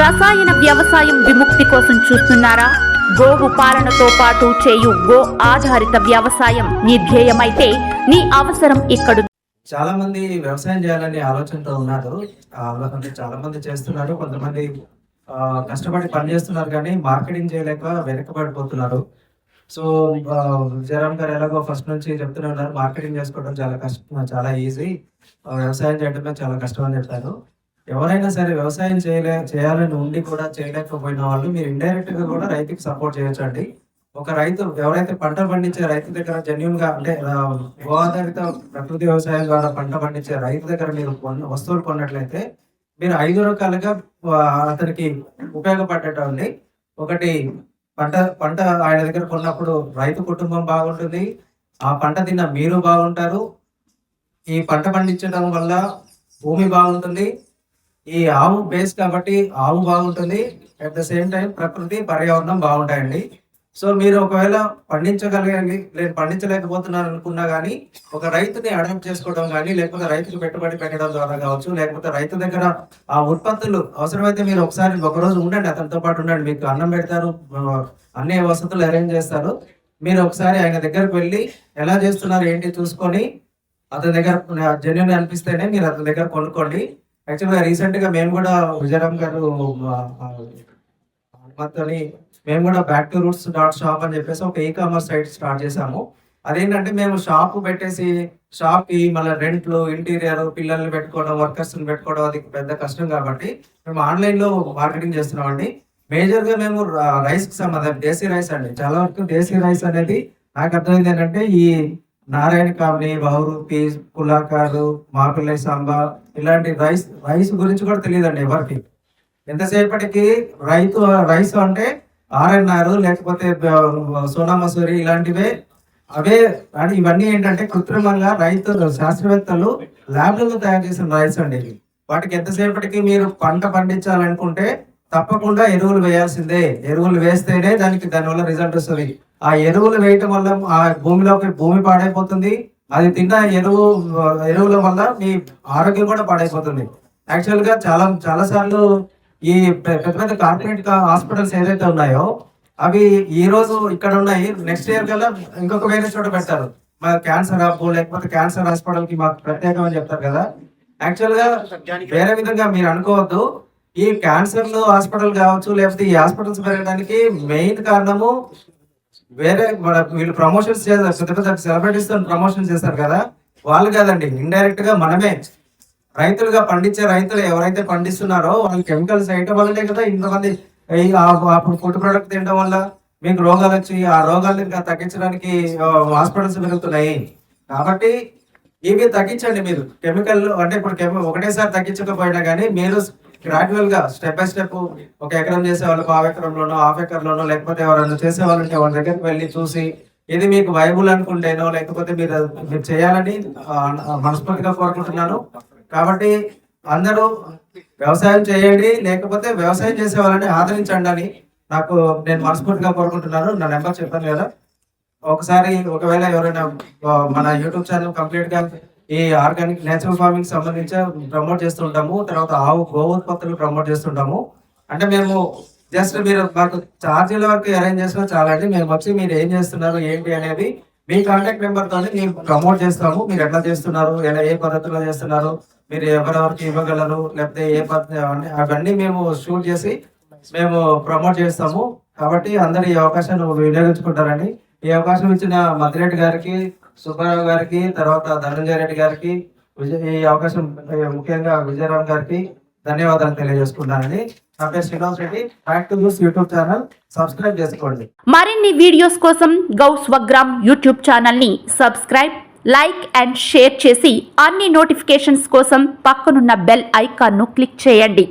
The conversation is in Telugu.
రసాయన వ్యవసాయం విముక్తి కోసం చూస్తున్నారా? గోవు పాలనతో పాటు చేయు గో ఆధారిత వ్యవసాయం మీ ధ్యేయమైతే నీ అవసరం ఇక్కడ చాలా మంది వ్యవసాయం చేయాలనే ఆలోచనతో ఉన్నారు. అంటే చాలా మంది చేస్తున్నారు. కొంతమంది కష్టపడి పని చేస్తున్నారు కానీ మార్కెటింగ్ చేయలేక వెనకబడిపోతున్నారు. సో జయరామ్ గారు ఎలాగో ఫస్ట్ నుంచి చెప్తూనే ఉన్నారు. మార్కెటింగ్ చేసుకోవడం చాలా కష్టం చాలా ఈజీ. వ్యవసాయం చేయడమే చాలా కష్టం అని చెప్తారు ఎవరైనా సరే వ్యవసాయం చేయలే చేయాలని ఉండి కూడా చేయలేకపోయిన వాళ్ళు మీరు ఇండైరెక్ట్గా కూడా రైతుకి సపోర్ట్ చేయొచ్చండి. ఒక రైతు ఎవరైతే పంట పండించే రైతు దగ్గర జెన్యున్గా అంటే గోదావరిత ప్రకృతి వ్యవసాయం ద్వారా పంట పండించే రైతు దగ్గర మీరు వస్తువులు కొన్నట్లయితే మీరు ఐదు రకాలుగా అతనికి ఉపయోగపడేటండి ఒకటి పంట పంట ఆయన దగ్గర కొన్నప్పుడు రైతు కుటుంబం బాగుంటుంది. ఆ పంట తిన్న మీరు బాగుంటారు. ఈ పంట పండించడం వల్ల భూమి బాగుంటుంది. ఈ ఆవు బేస్ కాబట్టి ఆవు బాగుంటుంది. అట్ ద సేమ్ టైం ప్రకృతి పర్యావరణం బాగుంటాయండి. సో మీరు ఒకవేళ పండించగలగాలి నేను పండించలేకపోతున్నారు అనుకున్నా కానీ ఒక రైతుని అడాప్ట్ చేసుకోవడం కానీ లేకపోతే రైతుకు పెట్టుబడి పెట్టడం ద్వారా కావచ్చు లేకపోతే రైతు దగ్గర ఆ ఉత్పత్తులు అవసరమైతే మీరు ఒకసారి ఒక రోజు ఉండండి అతనితో పాటు ఉండండి. మీకు అన్నం పెడతారు అన్ని వసతులు అరేంజ్ చేస్తారు. మీరు ఒకసారి ఆయన దగ్గరకు వెళ్ళి ఎలా చేస్తున్నారు ఏంటి చూసుకొని అతని దగ్గర జెన్యున్ అనిపిస్తేనే మీరు అతని దగ్గర కొనుక్కోండి. యాక్చువల్గా రీసెంట్గా మేము కూడా విజయరామ్ గారు ఆ, మేము కూడా back to roots dot shop అని చెప్పేసి ఒక ఈ కామర్స్ సైట్ స్టార్ట్ చేసాము అదేంటంటే మేము షాప్ పెట్టేసి షాప్కి మళ్ళీ రెంట్లు ఇంటీరియర్ పిల్లల్ని పెట్టుకోవడం వర్కర్స్ని పెట్టుకోవడం అది పెద్ద కష్టం కాబట్టి మేము ఆన్లైన్లో మార్కెటింగ్ చేస్తున్నామండి. మేజర్గా మేము రైస్కి సంబంధం దేశీ రైస్ అండి. చాలా వరకు దేశీ రైస్ అనేది నాకు అర్థమైంది ఏంటంటే ఈ నారాయణ కావని బహురూపి పులాకారు మాపిల్లై సాంబా ఇలాంటి రైస్ రైస్ గురించి కూడా తెలియదండి ఎవరికి. ఎంతసేపటికి రైతు రైస్ అంటే ఆర్ఎన్ఆర్ లేకపోతే సోనా మసూరి ఇలాంటివే అవే అంటే ఇవన్నీ ఏంటంటే కృత్రిమంగా రైతులు శాస్త్రవేత్తలు ల్యాబ్లలో తయారు చేసిన రైస్ అండి వాటికి ఎంతసేపటికి మీరు పంట పండించాలనుకుంటే తప్పకుండా ఎరువులు వేయాల్సిందే. ఎరువులు వేస్తేనే దానికి దానివల్ల రిజల్ట్ వస్తుంది. ఆ ఎరువులు వేయటం వల్ల ఆ భూమిలోకి భూమి పాడైపోతుంది. అది తిన్న ఎరువు ఎరువుల వల్ల మీ ఆరోగ్యం కూడా పాడైపోతుంది. యాక్చువల్గా చాలా చాలా సార్లు ఈ పెద్ద పెద్ద కార్పొరేట్ హాస్పిటల్స్ ఏదైతే ఉన్నాయో అవి ఈ రోజు ఇక్కడ ఉన్నాయి. నెక్స్ట్ ఇయర్ కల్లా ఇంకొక వేరే చోట పెడతారు. మా క్యాన్సర్ హబ్ లేకపోతే క్యాన్సర్ హాస్పిటల్కి మాకు ప్రత్యేకం అని చెప్తారు కదా. యాక్చువల్గా వేరే విధంగా మీరు అనుకోవద్దు. ఈ క్యాన్సర్ హాస్పిటల్ కావచ్చు లేకపోతే ఈ హాస్పిటల్స్ పెరగడానికి మెయిన్ కారణము వేరే మన వీళ్ళు ప్రమోషన్స్ చేస్తారు పెద్ద పెద్ద సెలబ్రిటీస్ ప్రమోషన్ చేస్తారు కదా. వాళ్ళు కాదండి ఇండైరెక్ట్గా మనమే. రైతులుగా పండించే రైతులు ఎవరైతే పండిస్తున్నారో వాళ్ళు కెమికల్స్ వేయటం వల్లనే కదా ఇంతమంది. అప్పుడు ఫుడ్ ప్రొడక్ట్ తినడం వల్ల మీకు రోగాలు వచ్చి ఆ రోగాలను ఇంకా తగ్గించడానికి హాస్పిటల్స్ పెరుగుతున్నాయి కాబట్టి ఇవి తగ్గించండి మీరు. కెమికల్ అంటే ఇప్పుడు ఒకటేసారి తగ్గించకపోయినా కానీ మీరు గ్రాడ్యువల్గా స్టెప్ బై స్టెప్ ఒక ఎకరం చేసే వాళ్ళు పావు ఎకరంలోనో హాఫ్ ఎకర్లోనో లేకపోతే ఎవరైనా చేసే ఉంటే వాళ్ళ దగ్గరికి వెళ్ళి చూసి ఇది మీకు వైబుల్ అనుకుంటేనో లేకపోతే మీరు మీరు చేయాలని మనస్ఫూర్తిగా కోరుకుంటున్నాను. కాబట్టి అందరూ వ్యవసాయం చేయండి లేకపోతే వ్యవసాయం చేసే వాళ్ళని ఆదరించండి అని నాకు నేను మనస్ఫూర్తిగా కోరుకుంటున్నాను. నా నెంబర్ చెప్పాను కదా. ఒకసారి ఒకవేళ ఎవరైనా మన యూట్యూబ్ ఛానల్ కంప్లీట్గా ఈ ఆర్గానిక్ నేచురల్ ఫార్మింగ్ సంబంధించి ప్రమోట్ చేస్తుంటాము. తర్వాత ఆవు గో ఉత్పత్తులు ప్రమోట్ చేస్తుంటాము. అంటే మేము జస్ట్ మీరు మాకు ఛార్జీల వరకు అరేంజ్ చేసినా చాలా అండి మేము వచ్చి మీరు ఏం చేస్తున్నారు ఏంటి అనేది మీ కాంటాక్ట్ నెంబర్ మేము ప్రమోట్ చేస్తాము. మీరు ఎట్లా చేస్తున్నారు ఎలా ఏ పద్ధతిలో చేస్తున్నారు మీరు ఎవరెవరికి ఇవ్వగలరు లేకపోతే ఏ పద్ధతి అవన్నీ అవన్నీ మేము షూట్ చేసి మేము ప్రమోట్ చేస్తాము. కాబట్టి అందరు ఈ అవకాశాన్ని వినియోగించుకుంటారండి ఈ అవకాశం ఇచ్చిన మద్దిరెడ్డి గారికి సుబ్బారావు గారికి తర్వాత ధనంజయ రెడ్డి గారికి ఈ అవకాశం ముఖ్యంగా విజయరామ్ గారికి ధన్యవాదాలు తెలియజేసుకుంటానండి. యూట్యూబ్ ఛానల్ సబ్స్క్రైబ్ చేసుకోండి. మరిన్ని వీడియోస్ కోసం గౌ స్వగ్రామ్ యూట్యూబ్ ఛానల్ని సబ్స్క్రైబ్ లైక్ అండ్ షేర్ చేసి అన్ని నోటిఫికేషన్స్ కోసం పక్కనున్న బెల్ ఐకాన్ను క్లిక్ చేయండి.